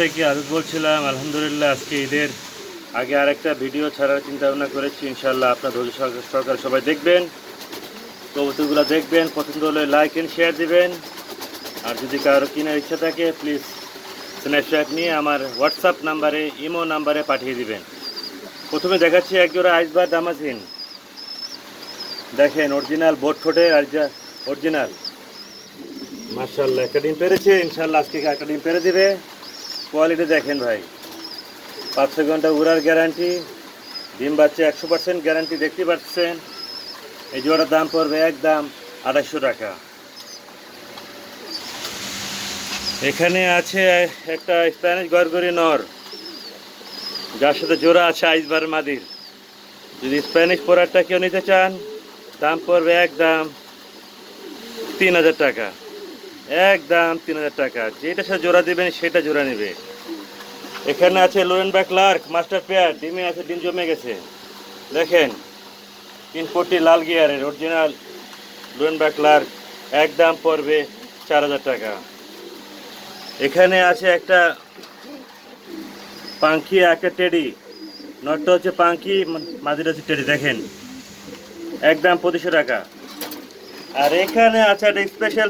থেকে আদত বলছিলাম, আলহামদুলিল্লাহ আজকে ঈদের আগে আরেকটা ভিডিও ছাড়ার ভাবনা করেছি ইনশাল্লাহ আপনার ধৈর্য সহকারে সবাই দেখবেন। কবুতরগুলো দেখবেন, পছন্দ হলে লাইক এন্ড শেয়ার দিবেন। আর যদি কারও কেনার ইচ্ছা থাকে প্লিজ স্ন্যাপচ্যাট নিয়ে আমার হোয়াটসঅ্যাপ নাম্বারে ইমো নাম্বারে পাঠিয়ে দিবেন। প্রথমে দেখাচ্ছি একজোড়া আইসবার দামাজিন দেখেন অরিজিনাল বোট ঠোঁটে আর যা অরিজিনাল মার্শাল্লাহ একটা ডিম পেরেছে ইনশাল্লাহ আজকে একটা ডিম পেরে দিবে। কোয়ালিটি দেখেন ভাই। পাঁচ, ছয় ঘণ্টা উড়ার গ্যারান্টি, ডিম বাচ্চা একশো পার্সেন্ট গ্যারান্টি দেখতে পাচ্ছেন। এই জোড়ার দাম পড়বে একদম আড়াইশো টাকা। এখানে আছে একটা স্প্যানিশ গরগরি নর। যার সাথে জোড়া আছে আইসবার মাদির যদি স্প্যানিশ পোড়ারটা কেউ নিতে চান, দাম পড়বে একদম তিন হাজার টাকা। একদম তিন হাজার টাকা। যেটা সাথে জোড়া দিবেন সেটা জোড়া নেবে। এখানে আছে Lorraine back lark master pair ডিমে আছে, ডিম জমে গেছে। দেখেন, তিন কোটি লাল গিয়ারের অরিজিনাল লোরেন ব্যাক লার্ক একদম পড়বে চার হাজার টাকা। এখানে আছে একটা পাঙ্কি, একটা টেডি নটটা হচ্ছে পাঙ্কি মাঝিটা হচ্ছে টেডি দেখেন একদম পঁচিশশো টাকা। আর এখানে আছে একটা স্পেশাল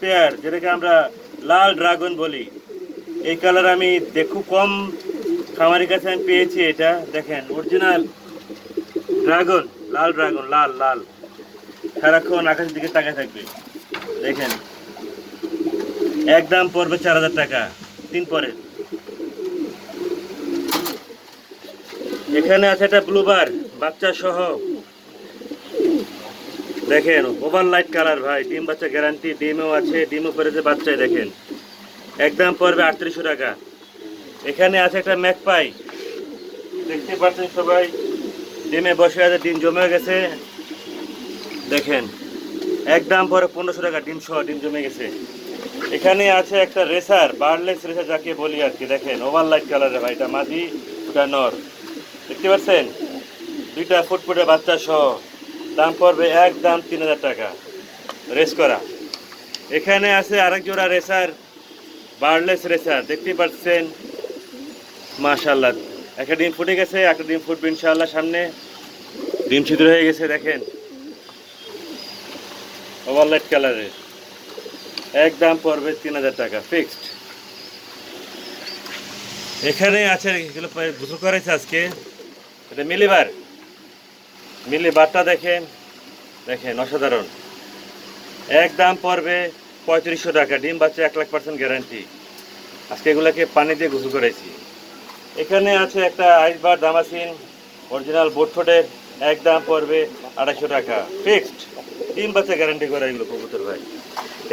পেয়ার যেটাকে আমরা লাল ড্রাগন বলি। এই কালার আমি দেখু কম খামারের কাছে আমি পেয়েছি এটা। দেখেন অরিজিনাল ড্রাগন লাল ড্রাগন লাল লাল। সারাক্ষণ আকাশের দিকে তাকায় থাকবে। দেখেন একদম পড়বে চার হাজার টাকা, তিন পরে এখানে আছে একটা ব্লুবার বাচ্চা সহ। দেখেন ওভার লাইট কালার ভাই, ডিম বাচ্চা গ্যারান্টি ডিমও আছে, ডিমও পড়েছে বাচ্চায়, দেখেন। একদম পড়বে আটত্রিশশো টাকা। এখানে আছে একটা ম্যাকপাই। দেখতে পাচ্ছেন সবাই, ডিমে বসে আছে, ডিম জমে গেছে। দেখেন, একদম পরে পনেরোশো টাকা, ডিম সহ ডিম জমে গেছে। এখানে আছে একটা রেসার, বার্লেস রেসার যাকে বলি আর কি, দেখেন ওভার লাইট কালারের ভাই, এটা মাঝি ওটা নর। দেখতে পাচ্ছেন? দুইটা ফুটফুটে বাচ্চা সহ। দাম পড়বে এক দাম তিন হাজার টাকা। রেস করা। এখানে আছে আরেক জোড়া রেসার, বার্লেস রেসার। দেখতে পাচ্ছেন? মাশাল্লাহ একটা ডিম ফুটে গেছে, একটা ডিম ফুটবে ইনশাল্লাহ সামনে। ডিম ছিদ্র হয়ে গেছে, দেখেন। ওভারলাইট কালারের এক দাম পড়বে তিন হাজার টাকা ফিক্সড এখানে আছে, এগুলো গোসল করেছে আজকে। এটা মিলিবার। মিলি বারটা দেখেন। দেখেন, অসাধারণ। এক দাম পড়বে পঁয়ত্রিশশো টাকা, ডিম বাচ্চা এক লাখ পার্সেন্ট গ্যারান্টি। আজকে এগুলাকে পানি দিয়ে গোসল করেছি। এখানে আছে একটা আইসবার দামাসিন অরিজিনাল বোটফোটের একদম পড়বে আড়াইশো টাকা। ফিক্সড ডিম বাচ্চা গ্যারান্টি করে এগুলো কবুতর ভাই।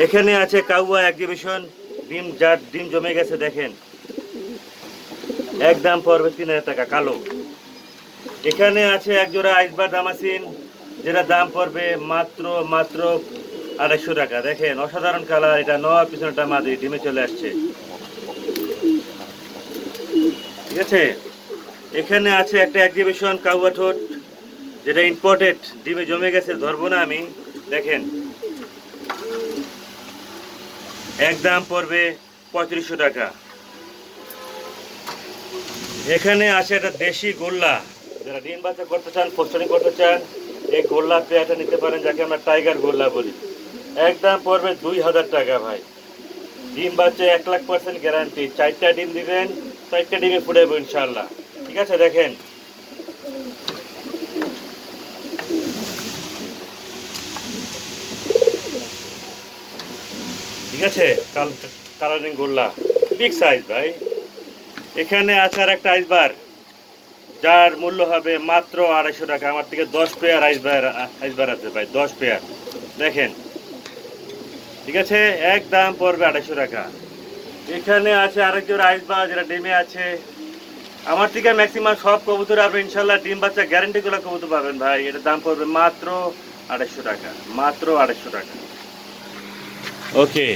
এখানে আছে কাউয়া এক্সিবিশন ডিম যার ডিম জমে গেছে, দেখেন। এক দাম পড়বে তিন হাজার টাকা, কালো। এখানে আছে একজোড়া আইসবার দামাসিন যেটা দাম পড়বে মাত্র মাত্র আড়াইশো টাকা। দেখেন, অসাধারণ কালার এটা নয় পিছনটা মাদি, ডিমে চলে আসছে। ঠিক আছে? এখানে আছে একটা এক্সিবিশন কাউয়া ঠোঁট, যেটা ইম্পোর্টেড ডিমে জমে গেছে, ধরবো না আমি। দেখেন, এক দাম পড়বে পঁয়ত্রিশশো টাকা। এখানে আছে একটা দেশি গোল্লা। যারা ডিম বাচ্চা করতে চান পোস্টারিং করতে চান, এই গোল্লা পেয়াটা নিতে পারেন, যাকে আমরা টাইগার গোল্লা বলি। একদম পড়বে দুই হাজার টাকা, ভাই। ডিম বাচ্চা এক লাখ পার্সেন্ট গ্যারান্টি চারটা ডিম দিবেন, চারটা ডিমে ফুটাবো ইনশাল্লাহ ঠিক আছে, দেখেন। ঠিক আছে, কাল কালারিং গোল্লা। বিগ সাইজ ভাই। এখানে আছে আর একটা আইসবার যার মূল্য হবে মাত্র আড়াইশো টাকা। আমার থেকে দশ পেয়ার আইসবার আইসবার আছে ভাই দশ পেয়ার দেখেন ঠিক আছে? এক দাম পড়বে আড়াইশো টাকা। এখানে আছে আরেক জোড়া আইসবার যেটা ডিমে আছে। আমার থেকে ম্যাক্সিমাম সব কবুতর আপনি ইনশাল্লাহ ডিম বাচ্চা গ্যারেন্টি গ্যারেন্টিগুলো কবুতর পাবেন ভাই। এটার দাম পড়বে মাত্র আড়াইশো টাকা। মাত্র আড়াইশো টাকা। ওকে।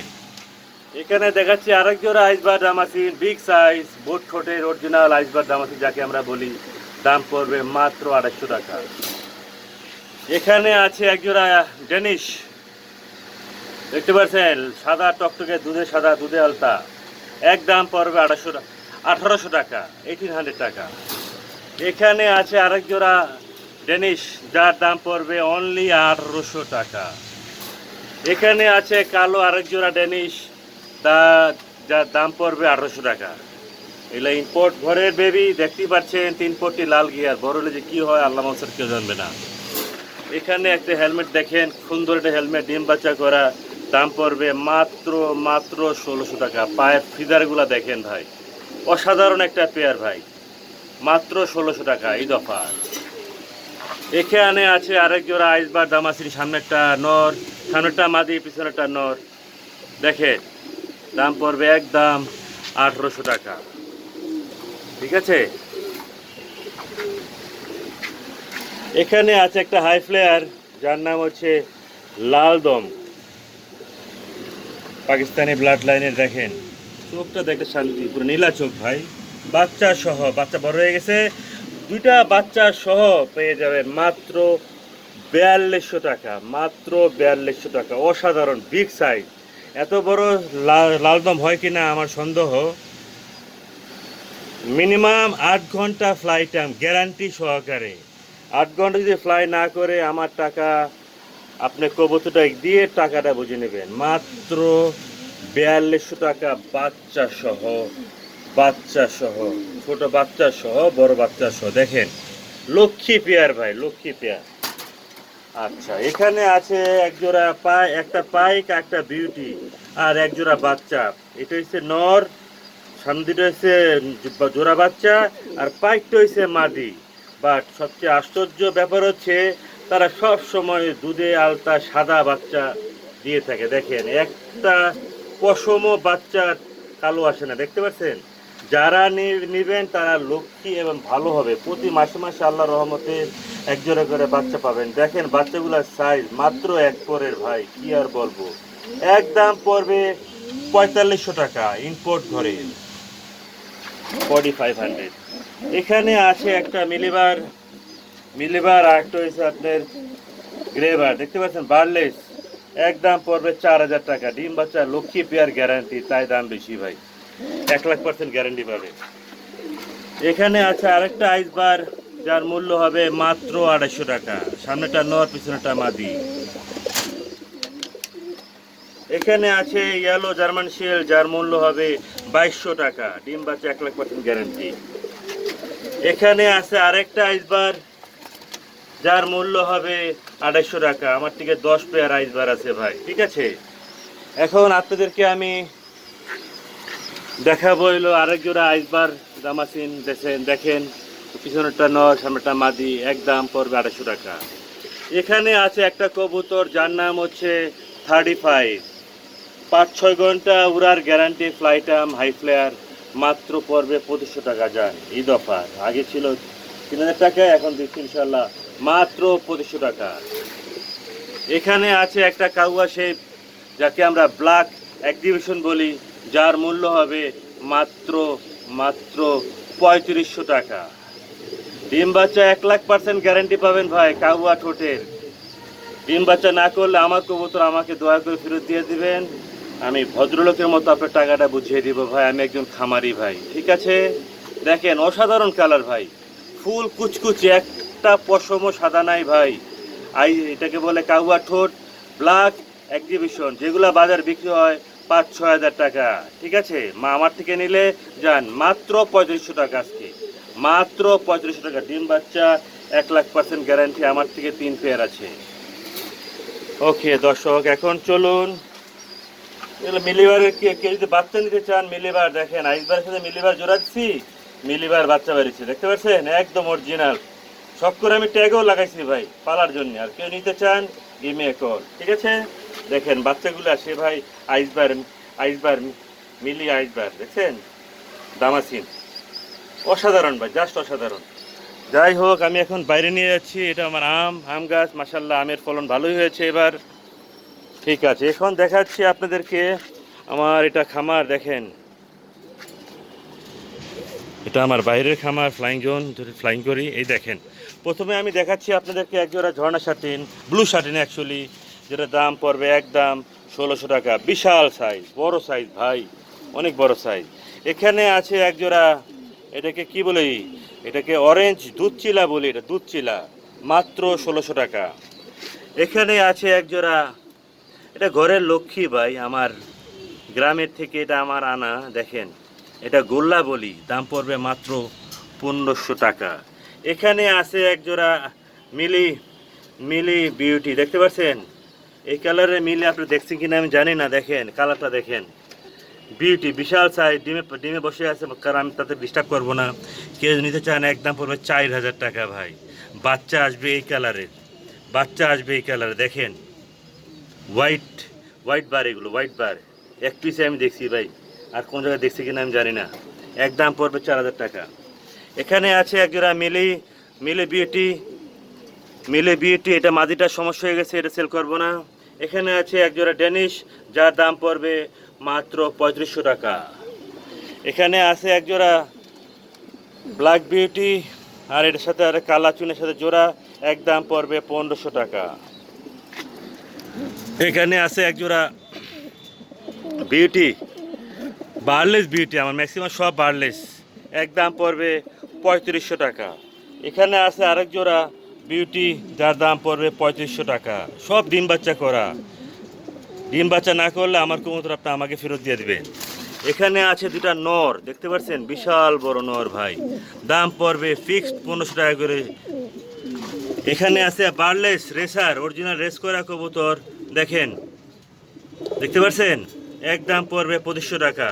এখানে দেখাচ্ছি আরেক জোড়া ice bar Damascene. Big size boat ঠোঁটের অরিজিনাল আইসবার দামাসিন যাকে আমরা বলি দাম পড়বে মাত্র আড়াইশো টাকা। এখানে আছে এক জোড়া ডেনিশ। দেখতে পাচ্ছেন, সাদা টকটকে, দুধে সাদা, দুধে আলতা। এক দাম পড়বে আঠারোশো আঠারোশো টাকা এইটিন হান্ড্রেড টাকা। এখানে আছে আরেক জোড়া ডেনিশ, যার দাম পড়বে অনলি আঠারোশো টাকা। এখানে আছে কালো আরেক জোড়া ডেনিশ, তা যার দাম পড়বে আঠারোশো টাকা। এগুলো ইম্পোর্ট ঘরের বেবি দেখতেই পাচ্ছেন তিন পট্টি লাল গিয়ার। বড় হলে যে কী হয়, আল্লাহ মনসার কেউ জানবে না। এখানে একটা হেলমেট দেখেন, সুন্দর একটা হেলমেট, ডিম বাচ্চা করা, দাম পড়বে মাত্র মাত্র ষোলোশো টাকা। পায়ের ফিদারগুলো দেখেন ভাই। অসাধারণ একটা পেয়ার ভাই। মাত্র ষোলোশো টাকা এই দফা এখানে আছে আরেক জোড়া আইসবার দামাসির সামনেরটা নর, সামনেরটা মাদি, পিছনেরটা নর। দেখেন, দাম পড়বে একদম আঠেরোশো টাকা। ঠিক আছে? এখানে আছে একটা হাই ফ্লেয়ার যার নাম হচ্ছে লালদম। পাকিস্তানি ব্লাড লাইনের দেখেন। চোখটা দেখতে শান্তি, পুরো নীলা চোখ ভাই। বাচ্চা সহ, বাচ্চা বড় হয়ে গেছে। দুইটা বাচ্চা সহ পেয়ে যাবে মাত্র বিয়াল্লিশশো টাকা, মাত্র বিয়াল্লিশশো টাকা। অসাধারণ বিগ সাইজ এত বড় লা- লালদম হয় কিনা আমার সন্দেহ। মিনিমাম আট ঘণ্টা ফ্লাই টাইম গ্যারান্টি সহকারে। আট ঘণ্টা যদি ফ্লাই না করে, আমার টাকা, আপনি কবুতরটা দিয়ে টাকাটা বুঝে নেবেন। মাত্র বিয়াল্লিশশো টাকা বাচ্চা সহ বাচ্চা সহ, ছোট বাচ্চা সহ, বড় বাচ্চা সহ। দেখেন, লক্ষ্মী পেয়ার ভাই, লক্ষ্মী পেয়ার। আচ্ছা এখানে আছে এক জোড়া পাই একটা পাইক, একটা বিউটি আর এক জোড়া বাচ্চা। এটা হচ্ছে নর সামদিটা হচ্ছে জোড়া বাচ্চা আর পাইকটা হচ্ছে মাদি। বাট সবচেয়ে আশ্চর্য ব্যাপার হচ্ছে, তারা সব সময় দুধে আলতা সাদা বাচ্চা দিয়ে থাকে। দেখেন, একটা পশমও বাচ্চা কালো আসে না, দেখতে পাচ্ছেন? যারা নিবেন তারা লক্ষ্মী এবং ভালো হবে। প্রতি মাসে মাসে আল্লাহ রহমতে এক করে বাচ্চা পাবেন। দেখেন, বাচ্চাগুলোর সাইজ মাত্র এক পরের, ভাই, কি আর বলব? একদম পড়বে পঁয়তাল্লিশশো টাকা ইম্পোর্ট ঘরে। ফর্টি ফাইভ হান্ড্রেড এখানে আছে একটা মিলিবার মিলিবার আর একটা হয়েছে আপনার গ্রেবার। দেখতে পাচ্ছেন, বার্লেস। একদম পড়বে চার হাজার টাকা। ডিম বাচ্চা লক্ষ্মী পেয়ার গ্যারান্টি, তাই দাম বেশি ভাই। এক লাখ পার্সেন্ট গ্যারান্টি পাবে। এখানে আছে আরেকটা আইসবার যার মূল্য হবে মাত্র আড়াইশো টাকা। সামনেটা নর পিছনেটা মাদি। এখানে আছে ইয়েলো জার্মান শেল যার মূল্য হবে বাইশশো টাকা। ডিম বাচ্চা এক লাখ পার্সেন্ট গ্যারান্টি এখানে আছে আরেকটা আইসবার যার মূল্য হবে আড়াইশো টাকা। আমার থেকে দশ পেয়ার আইসবার আছে ভাই, ঠিক আছে? এখন আপনাদেরকে আমি দেখাবো হইল আরেক জোড়া আইসবার দামাসিন, দেখেন দেখেন, পিছনেরটা নয় সামনেটা মাদি, একদম পড়বে আড়াইশো টাকা। এখানে আছে একটা কবুতর, যার নাম হচ্ছে থার্টি ফাইভ পাঁচ ছয় ঘণ্টা উড়ার guarantee flight time high flyer মাত্র পর্বে পঁচিশশো টাকা যান এই দফা আগে ছিল তিন হাজার টাকা, এখন দিচ্ছি ইনশাল্লাহ মাত্র পঁচিশশো টাকা। এখানে আছে একটা কাউয়া শেপ যাকে আমরা ব্ল্যাক এক্সিবিশন বলি, যার মূল্য হবে মাত্র মাত্র পঁয়ত্রিশশো টাকা। ডিম বাচ্চা এক লাখ পার্সেন্ট গ্যারান্টি পাবেন ভাই, কাউয়া ঠোঁটের। ডিম বাচ্চা না করলে আমার কবুতর আমাকে দয়া করে ফেরত দিয়ে দিবেন। আমি ভদ্রলোকের মতো আপনার টাকাটা বুঝিয়ে দিব ভাই, আমি একজন খামারি ভাই, ঠিক আছে? দেখেন, অসাধারণ কালার ভাই। ফুল কুচকুচে, একটা পশমও সাদা নাই ভাই। আই, এটাকে বলে কাউয়া ঠোঁট ব্ল্যাক এক্সিবিশন যেগুলো বাজার বিক্রি হয় পাঁচ, ছয় হাজার টাকা, ঠিক আছে? মা আমার থেকে নিলে যান মাত্র পঁয়ত্রিশশো টাকা আজকে। মাত্র পঁয়ত্রিশশো টাকা, ডিম বাচ্চা, এক লাখ পার্সেন্ট গ্যারান্টি আমার থেকে তিন পেয়ার আছে। ওকে, দর্শক, এখন চলুন। এগুলো মিলিবারের কে কে যদি বাচ্চা নিতে চান, মিলিবার দেখেন সাথে মিলিবার জোড়া দিচ্ছি মিলিবার বাচ্চা দেখতে পাচ্ছেন? একদম সব করে আমি ট্যাগও লাগাইছি ভাই, পালার জন্য। আর কেউ নিতে চান কল ঠিক আছে? দেখেন, বাচ্চাগুলো ভাই মিলি দামাসিন। অসাধারণ ভাই জাস্ট অসাধারণ। যাই হোক, আমি এখন বাইরে নিয়ে যাচ্ছি। এটা আমার আম আম গাছ মাসাল্লাহ আমের ফলন ভালোই হয়েছে এবার। ঠিক আছে, এখন দেখাচ্ছি আপনাদেরকে আমার এটা খামার, দেখেন। এটা আমার বাইরের খামার ফ্লাইং জোন ফ্লাইং করি, এই দেখেন। প্রথমে আমি দেখাচ্ছি আপনাদেরকে এক জোড়া ঝর্ণা শাটিন ব্লু শাটিন অ্যাকচুয়ালি যেটা দাম পড়বে একদম ষোলোশো টাকা। বিশাল সাইজ বড় সাইজ ভাই, অনেক বড় সাইজ এখানে আছে এক জোড়া এটাকে কি বলি? এটাকে অরেঞ্জ দুধ চিলা বলি, এটা দুধ চিলা মাত্র ষোলোশো টাকা। এখানে আছে এক জোড়া এটা ঘরের লক্ষ্মী ভাই, আমার গ্রামের থেকে এটা আমার আনা, দেখেন। এটা গোল্লা বলি, দাম পড়বে মাত্র পনেরোশো টাকা। এখানে আছে এক জোড়া মিলি মিলি বিউটি দেখতে পাচ্ছেন? এই কালারের মিলি আপনি দেখছেন কিনা আমি জানি না, দেখেন কালারটা দেখেন। বিউটি বিশাল সাইজ ডিমে ডিমে বসে আছে, কারণ আমি তাতে ডিস্টার্ব করব না। কেউ নিতে চান একদম পড়বে চার হাজার টাকা ভাই। বাচ্চা আসবে এই কালারের বাচ্চা আসবে এই কালারে দেখেন। হোয়াইট হোয়াইট বার এগুলো হোয়াইট বার এক পিসে আমি দেখছি ভাই, আর কোন জায়গায় দেখছি কিনা আমি জানি না। এক দাম পড়বে চার হাজার টাকা। এখানে আছে একজোড়া মিলি, মিলে বিউটি মিলে বিউটি এটা মাদিটার সমস্যা হয়ে গেছে, এটা সেল করব না। এখানে আছে একজোড়া ডেনিশ যার দাম পড়বে মাত্র পঁয়ত্রিশশো টাকা। এখানে আছে একজোড়া ব্ল্যাক বিউটি আর এটার সাথে আর কালা চুনের সাথে জোড়া, এক দাম পড়বে পনেরোশো টাকা। এখানে আছে একজোড়া বিউটি বার্লেস বিউটি আমার ম্যাক্সিমাম সব বার্লেস এক দাম পড়বে পঁয়ত্রিশশো টাকা। এখানে আছে আরেক জোড়া বিউটি যার দাম পড়বে পঁয়ত্রিশশো টাকা। সব ডিম বাচ্চা করা। ডিম বাচ্চা না করলে আমার কবুতর আপনি আমাকে ফেরত দিয়ে দেবেন এখানে আছে দুটা নর, দেখতে পাচ্ছেন? বিশাল বড় নর ভাই। দাম পড়বে ফিক্সড পনেরোশো টাকা করে। এখানে আছে বার্লেস রেসার অরিজিনাল রেস করা কবুতর। দেখেন। দেখতে পাচ্ছেন এক দাম পড়বে পঁচিশশো টাকা।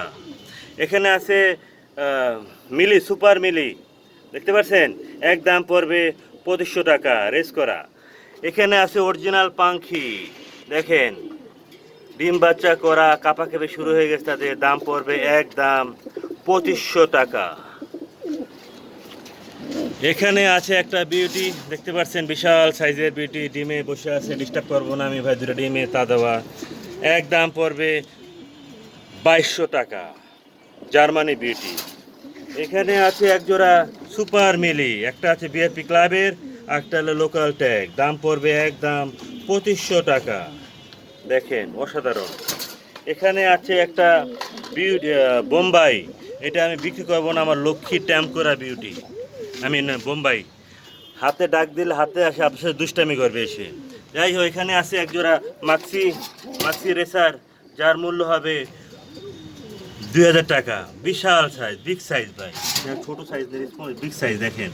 এখানে আছে মিলি, সুপার মিলি। দেখতে পাচ্ছেন এক দাম পড়বে পঁচিশশো টাকা, রেস করা। এখানে আছে অরিজিনাল পাখি। দেখেন, ডিম বাচ্চা করা, কাপা কেঁপে শুরু হয়ে গেছে তাদের। দাম পড়বে এক দাম পঁচিশশো টাকা। এখানে আছে একটা বিউটি দেখতে পাচ্ছেন, বিশাল সাইজের বিউটি ডিমে বসে আছে ডিস্টার্ব করব না আমি ভাই, দুটো ডিমে, তা দেওয়া। এক দাম পড়বে বাইশশো টাকা, জার্মানি বিউটি এখানে আছে এক জোড়া সুপার মিলি, একটা আছে বিআরপি ক্লাবের, একটা হলো লোকাল ট্যাগ দাম পড়বে এক দাম পঁচিশশো টাকা। দেখেন, অসাধারণ। এখানে আছে একটা বিউটি বোম্বাই। এটা আমি বিক্রি করব না, আমার লক্ষ্মী ট্যাম্প করা বিউটি আমি না, বোম্বাই। হাতে ডাক দিলে হাতে আসে আপনার দুষ্টামি করবে এসে যাই হোক, এখানে আছে একজোড়া মাক্সি মাক্সি রেসার, যার মূল্য হবে দুই হাজার টাকা। বিশাল সাইজ বিগ সাইজ ভাই। ছোট সাইজ বিগ সাইজ দেখেন।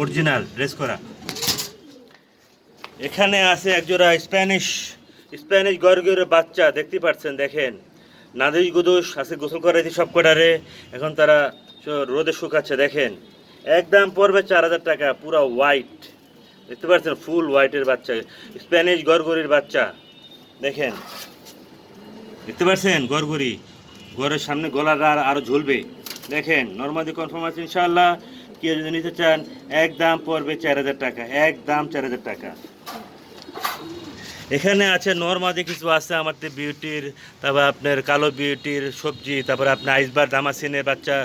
অরিজিনাল ড্রেস করা। এখানে আছে একজোড়া স্প্যানিশ স্প্যানিশ গরগরের বাচ্চা, দেখতে পাচ্ছেন, দেখেন। নাদিস গুদুস আছে গোসল করাইছি সব কটারে এখন তারা রোদে শুকাচ্ছে, দেখেন। একদম পড়বে চার হাজার টাকা, পুরো হোয়াইট দেখতে পাচ্ছেন ফুল হোয়াইটের বাচ্চা স্প্যানিশ গরগরির বাচ্চা। দেখেন, দেখতে পাচ্ছেন গরগরি ঘরের সামনে গলাটা আর আরও ঝুলবে। দেখেন নর্মালি কনফার্ম আছে ইনশাল্লাহ কেউ যদি নিতে চান, এক দাম পড়বে চার হাজার টাকা, এক দাম চার হাজার টাকা। এখানে আছে নর্মাদি কিছু আছে আমাদের বিউটির তারপর আপনার কালো বিউটির সবজি, তারপর আপনার আইসবার দামাসিনের বাচ্চা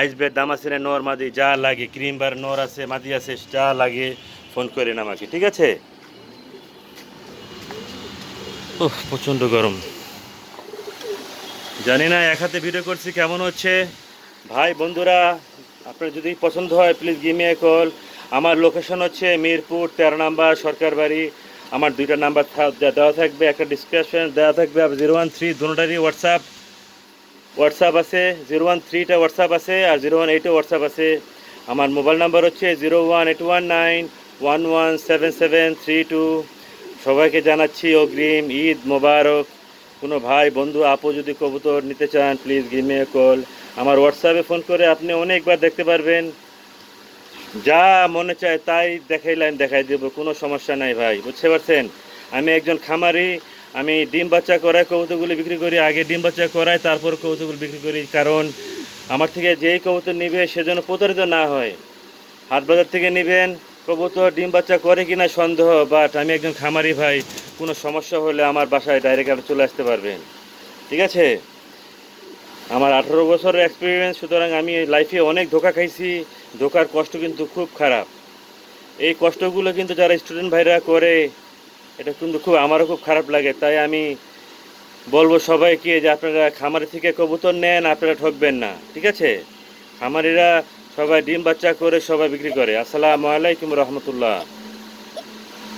আইসবার দামাসিনের নর্মাদি যা লাগে ক্রিম বার নর আছে, মাদি আছে, যা লাগে ফোন করেন আমাকে, ঠিক আছে? ওহ প্রচণ্ড গরম। জানি না, এক হাতে ভিডিও করছি, কেমন হচ্ছে? ভাই, বন্ধুরা, আপনার যদি পছন্দ হয় প্লিজ গিমি কল আমার লোকেশন হচ্ছে মিরপুর, তেরো নাম্বার সরকার বাড়ি আমার দুইটা নাম্বার দেওয়া থাকবে, একটা ডিসক্রিপশন দেওয়া থাকবে জিরো ওয়ান থ্রি দুটারই হোয়াটসঅ্যাপ হোয়াটসঅ্যাপ আছে জিরো ওয়ান থ্রিটা হোয়াটসঅ্যাপ আছে আর জিরো ওয়ান এইটে হোয়াটসঅ্যাপ আছে। আমার মোবাইল নাম্বার হচ্ছে zero one eight one nine one one seven seven three two সবাইকে জানাচ্ছি অগ্রিম ঈদ মোবারক। কোনো ভাই, বন্ধু, আপু যদি কবুতর নিতে চান প্লিজ গিমে কল আমার হোয়াটসঅ্যাপে ফোন করে আপনি অনেকবার দেখতে পারবেন। যা মনে চায় তাই দেখাইলেন দেখাই দেবো, কোনো সমস্যা নাই ভাই, বুঝতে পারছেন? আমি একজন খামারি, আমি ডিম বাচ্চা করাই কবুতরগুলো বিক্রি করি, আগে ডিম বাচ্চা করাই তারপর কবুতরগুলো বিক্রি করি, কারণ আমার থেকে যেই কবুতর নিবে সেজন্য প্রতারিত না হয়। হাট বাজার থেকে নেবেন, কবুতর ডিম বাচ্চা করে কিনা সন্দেহ বাট আমি একজন খামারি ভাই, কোনো সমস্যা হলে আমার বাসায় ডাইরেক্ট আপনি চলে আসতে পারবেন। ঠিক আছে? আমার আঠারো বছরের এক্সপিরিয়েন্স সুতরাং আমি লাইফে অনেক ধোকা খাইছি ধোকার কষ্ট কিন্তু খুব খারাপ। এই কষ্টগুলো কিন্তু যারা স্টুডেন্ট ভাইরা করে, এটা কিন্তু খুব আমারও খুব খারাপ লাগে। তাই আমি বলব সবাইকে যে আপনারা খামারি থেকে কবুতর নেন, আপনারা ঠকবেন না, ঠিক আছে? খামারিরা সবাই ডিম বাচ্চা করে সবাই বিক্রি করে। আসসালামু আলাইকুম রহমতুল্লাহ।